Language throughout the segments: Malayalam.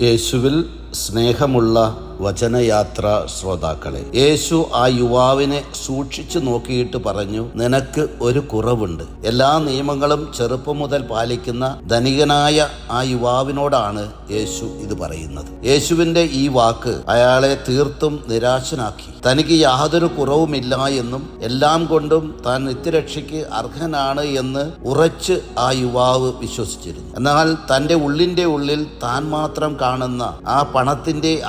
യേശുവിൽ സ്നേഹമുള്ള വചനയാത്ര ശ്രോതാക്കളെ യേശു ആ യുവാവിനെ സൂക്ഷിച്ചു നോക്കിയിട്ട് പറഞ്ഞു നിനക്ക് ഒരു കുറവുണ്ട്. എല്ലാ നിയമങ്ങളും ചെറുപ്പം മുതൽ പാലിക്കുന്ന ധനികനായ ആ യുവാവിനോടാണ് യേശു ഇത് പറയുന്നത്. യേശുവിന്റെ ഈ വാക്ക് അയാളെ തീർത്തും നിരാശനാക്കി. തനിക്ക് യാതൊരു കുറവുമില്ല എന്നും എല്ലാം കൊണ്ടും താൻ നിത്യരക്ഷയ്ക്ക് അർഹനാണ് എന്ന് ഉറച്ച് ആ യുവാവ് വിശ്വസിച്ചിരുന്നു. എന്നാൽ തന്റെ ഉള്ളിന്റെ ഉള്ളിൽ താൻ മാത്രം കാണുന്ന ആ പണത്തിന്റെ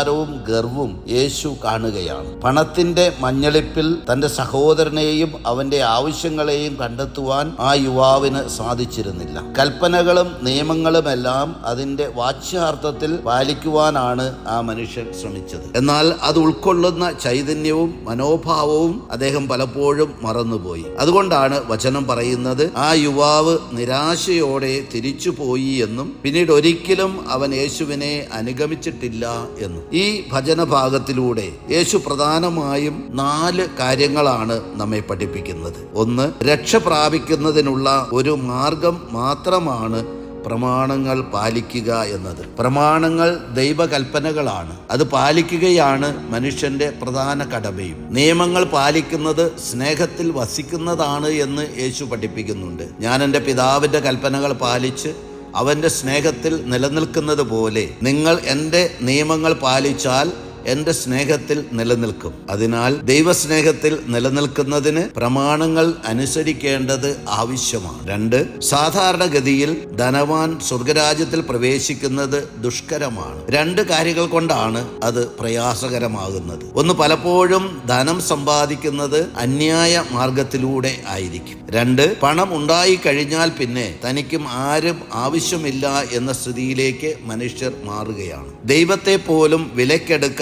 അഹങ്കാരവും ഗർവും യേശു കാണുകയാണ്. പണത്തിന്റെ മഞ്ഞളിപ്പിൽ തന്റെ സഹോദരനെയും അവന്റെ ആവശ്യങ്ങളെയും കണ്ടെത്തുവാൻ ആ യുവാവിന് സാധിച്ചിരുന്നില്ല. കൽപ്പനകളും നിയമങ്ങളുമെല്ലാം അതിന്റെ വാച്യാർത്ഥത്തിൽ പാലിക്കുവാനാണ് ആ മനുഷ്യൻ ശ്രമിച്ചത്. എന്നാൽ അത് ഉൾക്കൊള്ളുന്ന ചൈതന്യവും മനോഭാവവും അദ്ദേഹം പലപ്പോഴും മറന്നുപോയി. അതുകൊണ്ടാണ് വചനം പറയുന്നത് ആ യുവാവ് നിരാശയോടെ തിരിച്ചുപോയി എന്നും പിന്നീട് ഒരിക്കലും അവൻ യേശുവിനെ അനുഗമിച്ചിട്ടില്ല എന്നും. ഈ ഭജന ഭാഗത്തിലൂടെ യേശു പ്രധാനമായും നാല് കാര്യങ്ങളാണ് നമ്മെ പഠിപ്പിക്കുന്നത്. ഒന്ന് രക്ഷ പ്രാപിക്കുന്നതിനുള്ള ഒരു മാർഗം മാത്രമാണ് പ്രമാണങ്ങൾ പാലിക്കുക എന്നത്. പ്രമാണങ്ങൾ ദൈവകൽപ്പനകളാണ്. അത് പാലിക്കുകയാണ് മനുഷ്യന്റെ പ്രധാന കടമയും. നിയമങ്ങൾ പാലിക്കുന്നത് സ്നേഹത്തിൽ വസിക്കുന്നതാണ് എന്ന് യേശു പഠിപ്പിക്കുന്നുണ്ട്. ഞാൻ എന്റെ പിതാവിന്റെ കൽപ്പനകൾ പാലിച്ച് അവന്റെ സ്നേഹത്തിൽ നിലനിൽക്കുന്നത് പോലെ നിങ്ങൾ എന്റെ നിയമങ്ങൾ പാലിച്ചാൽ എന്റെ സ്നേഹത്തിൽ നിലനിൽക്കും. അതിനാൽ ദൈവസ്നേഹത്തിൽ നിലനിൽക്കുന്നതിന് പ്രമാണങ്ങൾ അനുസരിക്കേണ്ടത് ആവശ്യമാണ്. രണ്ട് സാധാരണഗതിയിൽ ധനവാൻ സ്വർഗരാജ്യത്തിൽ പ്രവേശിക്കുന്നത് ദുഷ്കരമാണ്. രണ്ട് കാര്യങ്ങൾ കൊണ്ടാണ് അത് പ്രയാസകരമാകുന്നത്. ഒന്ന് പലപ്പോഴും ധനം സമ്പാദിക്കുന്നത് അന്യായ മാർഗത്തിലൂടെ ആയിരിക്കും. രണ്ട് പണം ഉണ്ടായി കഴിഞ്ഞാൽ പിന്നെ തനിക്കും ആരും ആവശ്യമില്ല എന്ന സ്ഥിതിയിലേക്ക് മനുഷ്യർ മാറുകയാണ്. ദൈവത്തെ പോലും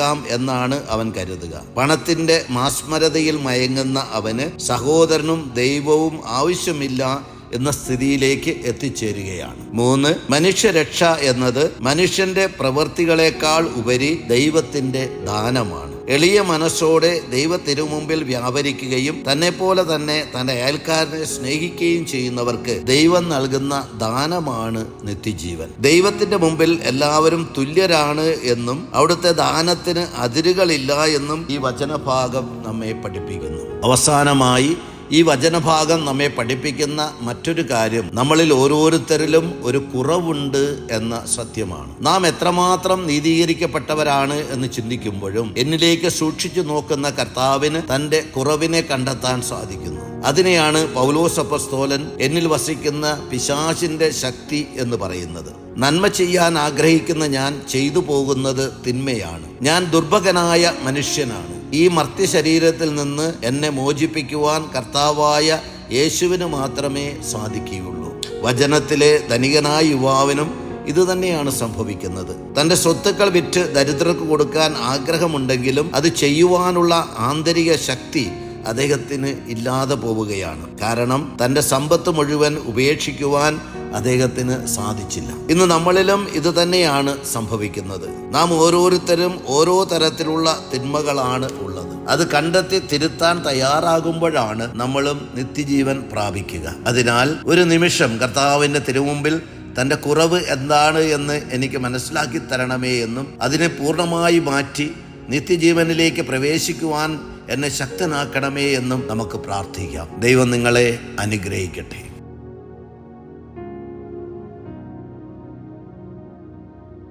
വിലക്കെടുക്കാം എന്നാണ് അവൻ കരുതുക. പണത്തിന്റെ മാസ്മരതയിൽ മയങ്ങുന്ന അവന് സഹോദരനും ദൈവവും ആവശ്യമില്ല എന്ന സ്ഥിതിയിലേക്ക് എത്തിച്ചേരുകയാണ്. മൂന്ന് മനുഷ്യരക്ഷ എന്നത് മനുഷ്യന്റെ പ്രവൃത്തികളെക്കാൾ ഉപരി ദൈവത്തിന്റെ ദാനമാണ്. എളിയ മനസ്സോടെ ദൈവത്തിരുമുമ്പിൽ വ്യാപരിക്കുകയും തന്നെ പോലെ തന്നെ തന്റെ അയൽക്കാരനെ സ്നേഹിക്കുകയും ചെയ്യുന്നവർക്ക് ദൈവം നൽകുന്ന ദാനമാണ് നിത്യജീവൻ. ദൈവത്തിന്റെ മുമ്പിൽ എല്ലാവരും തുല്യരാണ് എന്നും അവിടുത്തെ ദാനത്തിന് അതിരുകളില്ല എന്നും ഈ വചനഭാഗം നമ്മെ പഠിപ്പിക്കുന്നു. അവസാനമായി ഈ വചനഭാഗം നമ്മെ പഠിപ്പിക്കുന്ന മറ്റൊരു കാര്യം നമ്മളിൽ ഓരോരുത്തരിലും ഒരു കുറവുണ്ട് എന്ന സത്യമാണ്. നാം എത്രമാത്രം നീതീകരിക്കപ്പെട്ടവരാണ് എന്ന് ചിന്തിക്കുമ്പോഴും എന്നിലേക്ക് സൂക്ഷിച്ചു നോക്കുന്ന കർത്താവിന് തന്റെ കുറവിനെ കണ്ടെത്താൻ സാധിക്കുന്നു. അതിനെയാണ് പൗലോസപ്പസ്തോലൻ എന്നിൽ വസിക്കുന്ന പിശാചിന്റെ ശക്തി എന്ന് പറയുന്നത്. നന്മ ചെയ്യാൻ ആഗ്രഹിക്കുന്ന ഞാൻ ചെയ്തു പോകുന്നത് തിന്മയാണ്. ഞാൻ ദുർഭകനായ മനുഷ്യനാണ്. ഈ മർത്യ ശരീരത്തിൽ നിന്ന് എന്നെ മോചിപ്പിക്കുവാൻ കർത്താവായ യേശുവിന് മാത്രമേ സാധിക്കുകയുള്ളൂ. വചനത്തിലെ ധനികനായ യുവാവിനും ഇതുതന്നെയാണ് സംഭവിക്കുന്നത്. തന്റെ സ്വത്തുക്കൾ വിറ്റ് ദരിദ്രർക്ക് കൊടുക്കാൻ ആഗ്രഹമുണ്ടെങ്കിലും അത് ചെയ്യുവാനുള്ള ആന്തരിക ശക്തി അദ്ദേഹത്തിന് ഇല്ലാതെ പോവുകയാണ്. കാരണം തന്റെ സമ്പത്ത് മുഴുവൻ ഉപേക്ഷിക്കുവാൻ അദ്ദേഹത്തിന് സാധിച്ചില്ല. ഇന്ന് നമ്മളിലും ഇത് തന്നെയാണ് സംഭവിക്കുന്നത്. നാം ഓരോരുത്തരും ഓരോ തരത്തിലുള്ള തിന്മകളാണ് ഉള്ളത്. അത് കണ്ടെത്തി തിരുത്താൻ തയ്യാറാകുമ്പോഴാണ് നമ്മളും നിത്യജീവൻ പ്രാപിക്കുക. അതിനാൽ ഒരു നിമിഷം കർത്താവിന്റെ തിരുമുമ്പിൽ തന്റെ കുറവ് എന്താണ് എന്ന് എനിക്ക് മനസ്സിലാക്കി തരണമേ എന്നും അതിനെ പൂർണമായി മാറ്റി നിത്യജീവനിലേക്ക് പ്രവേശിക്കുവാൻ എന്നെ ശക്തനാക്കണമേ എന്നും നമുക്ക് പ്രാർത്ഥിക്കാം. ദൈവം നിങ്ങളെ അനുഗ്രഹിക്കട്ടെ.